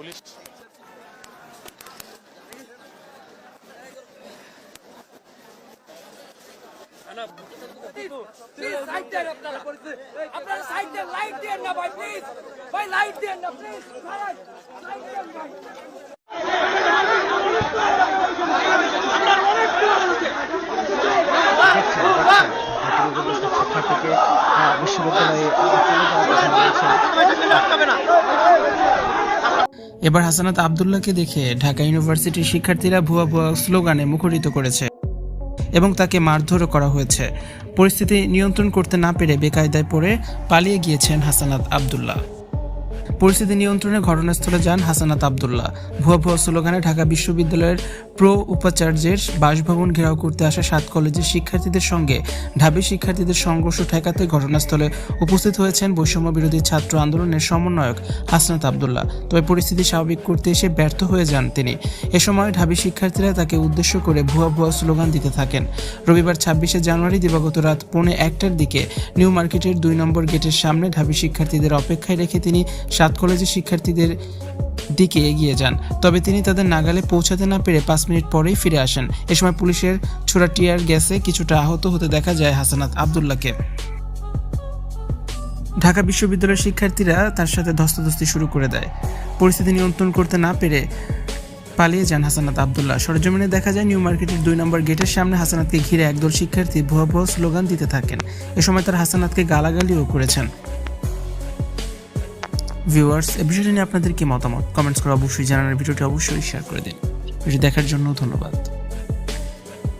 Police. Please side দেন আপনারা আপনারা side দেন light দেন না ভাই প্লিজ। ভাই লাইট দেন না প্লিজ। লাইট দেন ভাই দেখছেন দেখছেন ছাত্রীদের শিক্ষার্থীকে আহ, বিশ্ববিদ্যালয়ে এবার হাসানাত আবদুল্লাহকে দেখে ঢাকা ইউনিভার্সিটির শিক্ষার্থীরা ভুয়া ভুয়া স্লোগানে মুখরিত করেছে এবং তাকে মারধরও করা হয়েছে। পরিস্থিতি নিয়ন্ত্রণ করতে না পেরে বেকায়দায় পড়ে পালিয়ে গিয়েছেন হাসানাত আবদুল্লাহ। পরিস্থিতি নিয়ন্ত্রণে ঘটনাস্থলে যান হাসানাত আবদুল্লাহ। ভুয়া ভুয়া স্লোগানে ঢাকা বিশ্ববিদ্যালয়ের প্রো উপাচার্যের বাসভবন ঘেরাও করতে আসা সাত কলেজের শিক্ষার্থীদের সঙ্গে ঢাবি শিক্ষার্থীদের সংঘর্ষ ঠেকাতে ঘটনাস্থলে উপস্থিত হয়েছেন বৈষম্য বিরোধী ছাত্র আন্দোলনের সমন্বয়ক হাসনাত আবদুল্লাহ। তবে পরিস্থিতি স্বাভাবিক করতে এসে ব্যর্থ হয়ে যান তিনি। এ সময় ঢাবি শিক্ষার্থীরা তাকে উদ্দেশ্য করে ভুয়া ভুয়া স্লোগান দিতে থাকেন। রবিবার ছাব্বিশে জানুয়ারি দিবাগত রাত পৌনে একটার দিকে নিউ মার্কেটের দুই নম্বর গেটের সামনে ঢাবি শিক্ষার্থীদের অপেক্ষায় রেখে তিনি সাত কলেজের শিক্ষার্থীদের দিকে এগিয়ে যান। তবে তিনি তাদের নাগালে পৌঁছাতে না পেরে পাঁচ মিনিট পরেই ফিরে আসেন। এ সময় পুলিশের ছোড়া টিয়ার গ্যাসে কিছুটা আহত হতে দেখা যায় হাসানাত আবদুল্লাহকে। ঢাকা বিশ্ববিদ্যালয়ের শিক্ষার্থীরা তার সাথে ধস্তাধস্তি শুরু করে দেয়। পরিস্থিতি নিয়ন্ত্রণ করতে না পেরে পালিয়ে যান হাসানাত আবদুল্লাহ। সরজমিনে দেখা যায়, নিউ মার্কেটের দুই নম্বর গেটের সামনে হাসানাতকে ঘিরে একদল শিক্ষার্থী ভুয়া ভুয়া স্লোগান দিতে থাকেন। এ সময় তারা হাসানাতকে গালাগালিও করেছেন। ভিউয়ার্স, এ বিষয়টি নিয়ে আপনাদের কি মতামত? কমেন্টস করে অবশ্যই জানানোর ভিডিওটি অবশ্যই শেয়ার করে দিন। ভিডিও দেখার জন্য ধন্যবাদ।